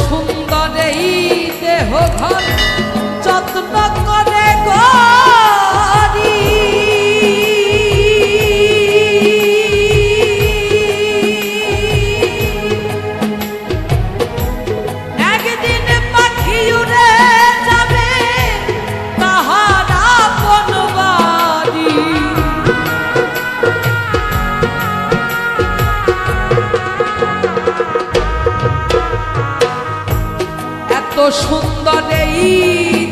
সুন্দর এই দেহ ঘর যত্ন করে সুন্দর এই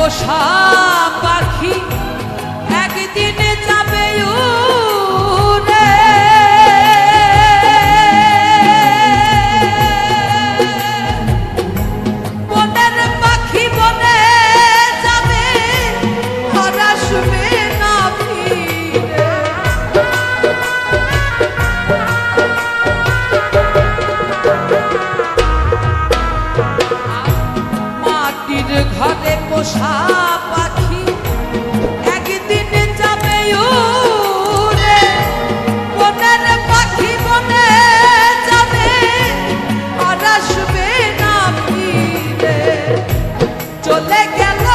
পাখি Regalo.